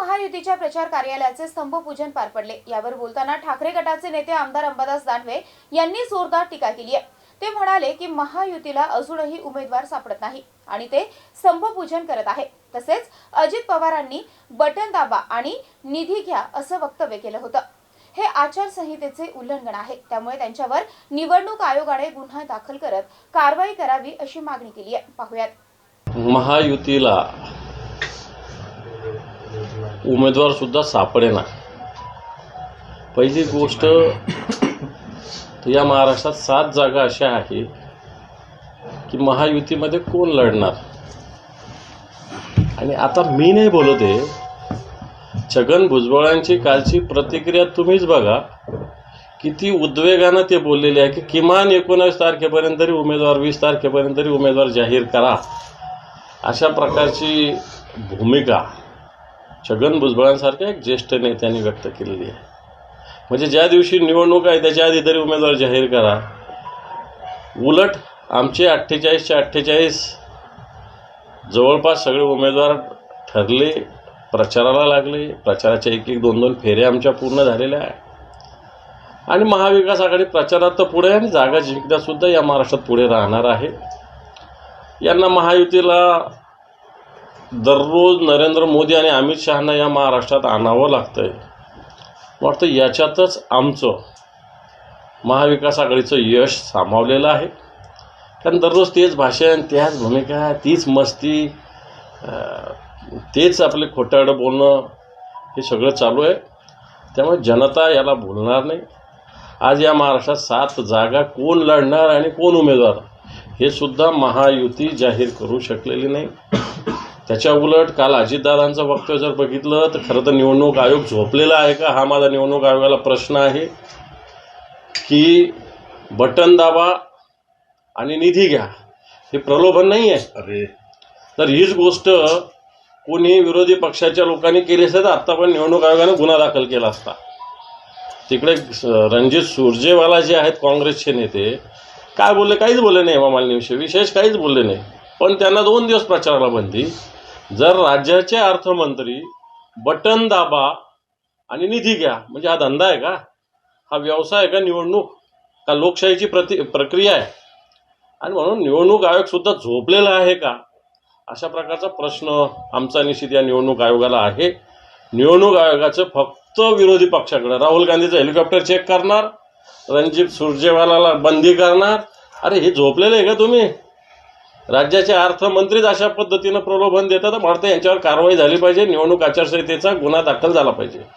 महायुतीच्या प्रचार कार्यालयाचे स्तंभपूजन पार पडले. यावर बोलताना ठाकरे गटाचे नेते आमदार अंबादास दानवे यांनी जोरदार टीका केली आहे. ते म्हणाले की महायुतीला अजूनही उमेदवार सापडत नाही आणि ते स्तंभपूजन करत आहे. तसेच अजित पवारांनी बटन दाबा आणि निधी घ्या असं वक्तव्य केलं होतं. हे आचारसंहितेचे उल्लंघन आहे. त्यामुळे त्यांच्यावर निवडणूक आयोगाने गुन्हा दाखल करत कारवाई करावी अशी मागणी केली आहे. पाहुयात. महायुतीला उमेदवार सुद्धा सापडेना पहिली गोष्ट या महाराष्ट्रात सात जागा अशा आहे की महायुतीमध्ये कोण लढणार? आणि आता मी नाही बोलत आहे. छगन भुजबळांची कालची प्रतिक्रिया तुम्हीच बघा. किती उद्वेगानं ते बोललेले आहे की किमान एकोणावीस तारखेपर्यंत तरी उमेदवार वीस तारखेपर्यंत तरी उमेदवार जाहीर करा. अशा प्रकारची भूमिका. छगन भुजबळांसारख्या एक ज्येष्ठ नेत्यांनी व्यक्त केलेली आहे. म्हणजे ज्या दिवशी निवडणूक आहे त्याच्या आधी तरी उमेदवार जाहीर करा. उलट आमचे अठ्ठेचाळीसचे अठ्ठेचाळीस जवळपास सगळे उमेदवार ठरले प्रचाराला लागले. प्रचाराच्या एक एक दोन दोन फेऱ्या आमच्या पूर्ण झालेल्या आहे आणि महाविकास आघाडी प्रचारात तर पुढे आणि जागा जिंकण्यासुद्धा या महाराष्ट्रात पुढे राहणार आहे. यांना महायुतीला दररोज नरेंद्र मोदी आणि अमित शहांना या महाराष्ट्रात आणावं लागतं आहे वाटतं याच्यातच आमचं महाविकास आघाडीचं यश सामावलेलं आहे. कारण दररोज तेच भाषण त्याच भूमिका तीच मस्ती तेच आपले खोट्याडं बोलणं हे सगळं चालू आहे. त्यामुळे जनता याला बोलणार नाही. आज या महाराष्ट्रात सात जागा कोण लढणार आणि कोण उमेदवार हे सुद्धा महायुती जाहीर करू शकलेली नाही. त्याच्या उलट काल अजितदादांचं वक्तव्य जर बघितलं तर खरं तर निवडणूक आयोग झोपलेला आहे का? हा माझा निवडणूक आयोगाला प्रश्न आहे की बटन दाबा आणि निधी घ्या. हे प्रलोभन नाही आहे अरे. तर हीच गोष्ट कोणी विरोधी पक्षाच्या लोकांनी केली असते तर आत्ता पण निवडणूक आयोगाने गुन्हा दाखल केला असता. तिकडे रणजित सुरजेवाला जे आहेत काँग्रेसचे नेते. काय बोलले? काहीच बोलले नाही हेमा मालिनीविषयी विशेष काहीच बोलले नाही. पण त्यांना दोन दिवस प्रचाराला बंदी. जर राज्याचे अर्थमंत्री बटन दाबा आणि निधी घ्या म्हणजे हा धंदा आहे का? हा व्यवसाय आहे का निवडणूक? का लोकशाहीची प्रति प्रक्रिया आहे? आणि म्हणून निवडणूक आयोग सुद्धा झोपलेला आहे का? अशा प्रकारचा प्रश्न आमचा निश्चित या निवडणूक आयोगाला आहे. निवडणूक आयोगाचं फक्त विरोधी पक्षाकडे. राहुल गांधीचं हेलिकॉप्टर चेक करणार रणजित सुरजेवालाला बंदी करणार. अरे हे झोपलेलं आहे का तुम्ही? राज्याचे अर्थमंत्रीच अशा पद्धतीनं प्रलोभन देतात तर यांच्यावर कारवाई झाली पाहिजे निवडणूक आचारसंहितेचा गुन्हा दाखल झाला पाहिजे.